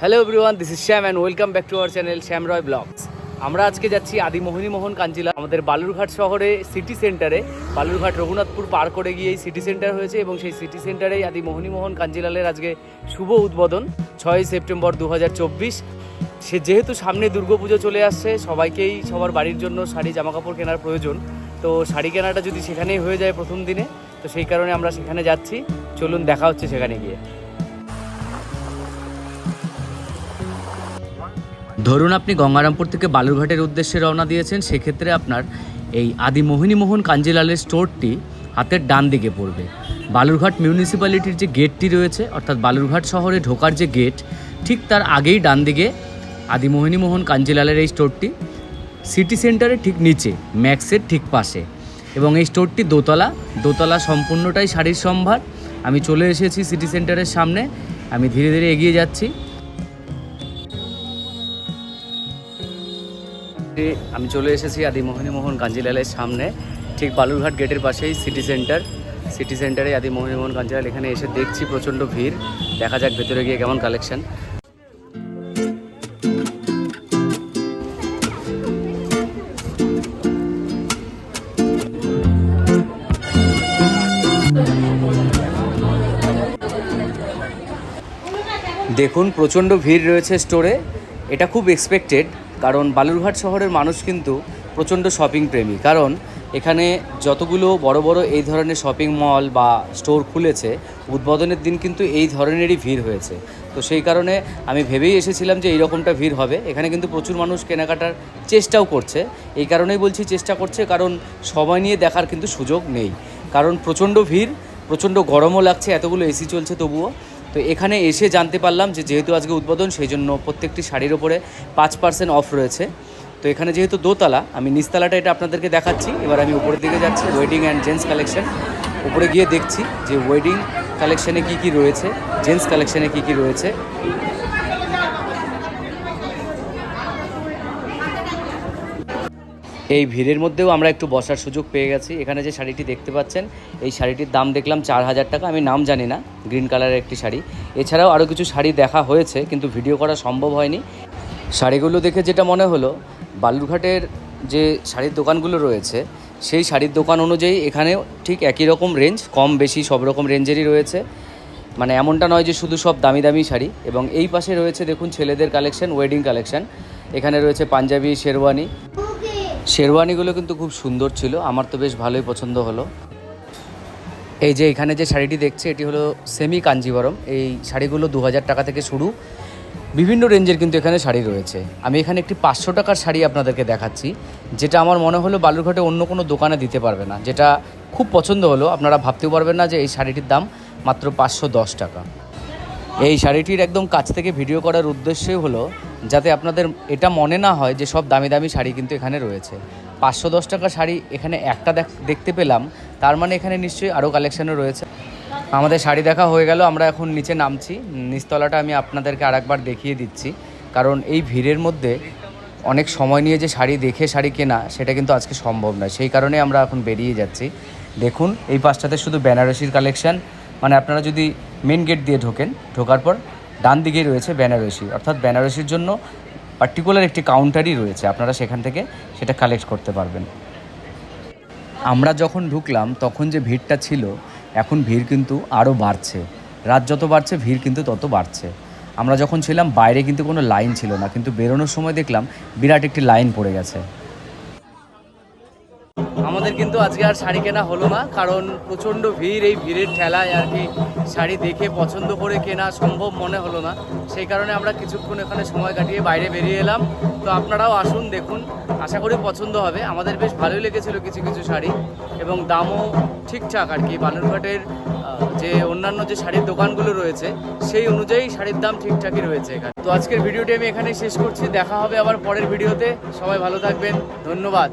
Hello everyone this is Shyam and welcome back to our channel Shyam Roy vlogs আমরা আজকে যাচ্ছি আদি মোহিনী কাঞ্জিলা আমাদের বালুরঘাট শহরে সিটি সেন্টারে বালুরঘাট রঘুনাথপুর পার করে গিয়েই সিটি সেন্টার হয়েছে এবং সেই সিটি সেন্টারেই আদি মোহিনী কাঞ্জিলালের আজকে শুভ উদ্বোধন, ছয় সেপ্টেম্বর দু হাজার চব্বিশ। সে যেহেতু সামনে দুর্গাপুজো চলে আসছে, সবাইকেই সবার বাড়ির জন্য শাড়ি, জামাকাপড় কেনার প্রয়োজন। তো শাড়ি কেনাটা যদি সেখানেই হয়ে যায় প্রথম দিনে, তো সেই কারণে আমরা সেখানে যাচ্ছি। চলুন দেখা হচ্ছে সেখানে গিয়ে। ধরুন আপনি গঙ্গারামপুর থেকে বালুরঘাটের উদ্দেশ্যে রওনা দিয়েছেন, সেক্ষেত্রে আপনার এই আদি মোহিনী মোহন কাঞ্জিলালের স্টোরটি হাতের ডান দিকে পড়বে। বালুরঘাট মিউনিসিপ্যালিটির যে গেটটি রয়েছে, অর্থাৎ বালুরঘাট শহরে ঢোকার যে গেট, ঠিক তার আগেই ডান দিকে আদি মোহিনী মোহন কাঞ্জিলালের এই স্টোরটি, সিটি সেন্টারের ঠিক নিচে, ম্যাক্সের ঠিক পাশে। এবং এই স্টোরটি দোতলা দোতলা সম্পূর্ণটাই শাড়ির সম্ভার। আমি চলে এসেছি সিটি সেন্টারের সামনে, আমি ধীরে ধীরে এগিয়ে যাচ্ছি। আমি চলে এসেছি আদি মোহিনী কাঞ্জিলালের সামনে। ঠিক বালুরঘাট গেটের পাশেই সিটি সেন্টার সিটি সেন্টারে আদি মোহন কাঞ্জিলাল এখানে এসে দেখছি প্রচণ্ড ভিড়। দেখা যাক ভেতরে গিয়ে কেমন কালেকশন দেখুন, প্রচণ্ড ভিড় রয়েছে স্টোরে এটা খুব এক্সপেক্টেড কারণ বালুরঘাট শহরের মানুষ কিন্তু প্রচণ্ড শপিং প্রেমী। কারণ এখানে যতগুলো বড় বড় এই ধরনের শপিং মল বা স্টোর খুলেছে, উদ্বোধনের দিন কিন্তু এই ধরনেরই ভিড় হয়েছে। তো সেই কারণে আমি ভেবেই এসেছিলাম যে এইরকমটা ভিড় হবে। এখানে কিন্তু প্রচুর মানুষ কেনাকাটার চেষ্টাও করছে। এই কারণেই বলছি চেষ্টা করছে, কারণ সময় নিয়ে দেখার কিন্তু সুযোগ নেই। কারণ প্রচণ্ড ভিড়, প্রচণ্ড গরমও লাগছে, এতগুলো এসি চলছে তবুও। তো এখানে এসে জানতে পারলাম যে যেহেতু আজকে উদ্বোধন সেই জন্য প্রত্যেকটি শাড়ির ওপরে পাঁচ পার্সেন্ট অফ রয়েছে। তো এখানে যেহেতু দোতলা, আমি নিচতলাটা এটা আপনাদেরকে দেখাচ্ছি। এবার আমি উপরের দিকে যাচ্ছি ওয়েডিং অ্যান্ড জেন্টস কালেকশন উপরে গিয়ে দেখছি যে ওয়েডিং কালেকশানে কী কী রয়েছে জেন্টস কালেকশানে কী কী রয়েছে। এই ভিড়ের মধ্যেও আমরা একটু বসার সুযোগ পেয়ে গেছি। এখানে যে শাড়িটি দেখতে পাচ্ছেন, এই শাড়িটির দাম দেখলাম চার হাজার টাকা। আমি নাম জানি না, গ্রিন কালারের একটি শাড়ি। এছাড়াও আরও কিছু শাড়ি দেখা হয়েছে, কিন্তু ভিডিও করা সম্ভব হয়নি। শাড়িগুলো দেখে যেটা মনে হলো, বালুরঘাটের যে শাড়ির দোকানগুলো রয়েছে, সেই শাড়ির দোকান অনুযায়ী এখানে ঠিক একই রকম রেঞ্জ কম বেশি সব রকম রেঞ্জেরই রয়েছে। মানে এমনটা নয় যে শুধু সব দামি দামি শাড়ি। এবং এই পাশে রয়েছে দেখুন ছেলেদের কালেকশন ওয়েডিং কালেকশন এখানে রয়েছে পাঞ্জাবি, শেরওয়ানি। শেরওয়ানিগুলো কিন্তু খুব সুন্দর ছিল। আমার তো বেশ ভালোই পছন্দ হলো। এই যে এখানে যে শাড়িটি দেখছে, এটি হলো সেমি কাঞ্জিবরম। এই শাড়িগুলো দু হাজার টাকা থেকে শুরু। বিভিন্ন রেঞ্জের কিন্তু এখানে শাড়ি রয়েছে। আমি এখানে একটি পাঁচশো টাকার শাড়ি আপনাদেরকে দেখাচ্ছি, যেটা আমার মনে হলো বালুরঘাটে অন্য কোনো দোকানে দিতে পারবে না। যেটা খুব পছন্দ হলো। আপনারা ভাবতেও পারবেন না যে এই শাড়িটির দাম মাত্র পাঁচশো দশ টাকা। এই শাড়িটির একদম কাছ থেকে ভিডিও করার উদ্দেশ্য হলো যাতে আপনাদের এটা মনে না হয় যে সব দামি দামি শাড়ি কিন্তু এখানে রয়েছে। পাঁচশো দশ টাকা শাড়ি এখানে একটা দেখ- দেখতে পেলাম, তার মানে এখানে নিশ্চয়ই আরও কালেকশানও রয়েছে। আমাদের শাড়ি দেখা হয়ে গেল, আমরা এখন নিচে নামছি। নিচতলাটা আমি আপনাদেরকে আরেকবার দেখিয়ে দিচ্ছি। কারণ এই ভিড়ের মধ্যে অনেক সময় নিয়ে যে শাড়ি দেখে শাড়ি কেনা, সেটা কিন্তু আজকে সম্ভব নয়। সেই কারণে আমরা এখন বেরিয়ে যাচ্ছি। দেখুন, এই পাশটাতে শুধু বেনারসির কালেকশান মানে আপনারা যদি মেন গেট দিয়ে ঢোকেন, ঢোকার পর ডান দিকেই রয়েছে বেনারসি। অর্থাৎ বেনারসির জন্য পার্টিকুলার একটি কাউন্টারই রয়েছে। আপনারা সেখান থেকে সেটা কালেক্ট করতে পারবেন। আমরা যখন ঢুকলাম, তখন যে ভিড়টা ছিল, এখন ভিড় কিন্তু আরও বাড়ছে। রাত যত বাড়ছে, ভিড় কিন্তু তত বাড়ছে। আমরা যখন ছিলাম, বাইরে কিন্তু কোনো লাইন ছিল না। কিন্তু বেরোনোর সময় দেখলাম, বিরাট একটি লাইন পড়ে গেছে। আমাদের কিন্তু আজকে আর শাড়ি কেনা হলো না, কারণ প্রচণ্ড ভিড় এই ভিড়ের ঠেলায় আর কি শাড়ি দেখে পছন্দ করে কেনা সম্ভব মনে হলো না। সেই কারণে আমরা কিছুক্ষণ এখানে সময় কাটিয়ে বাইরে বেরিয়ে এলাম। তো আপনারাও আসুন, দেখুন, আশা করি পছন্দ হবে। আমাদের বেশ ভালোই লেগেছিল কিছু কিছু শাড়ি এবং দামও ঠিকঠাক আর কি। বালুরঘাটের যে অন্যান্য যে শাড়ির দোকানগুলো রয়েছে, সেই অনুযায়ী শাড়ির দাম ঠিকঠাকই রয়েছে এখানে। তো আজকের ভিডিওটি আমি এখানেই শেষ করছি। দেখা হবে আবার পরের ভিডিওতে। সবাই ভালো থাকবেন। ধন্যবাদ।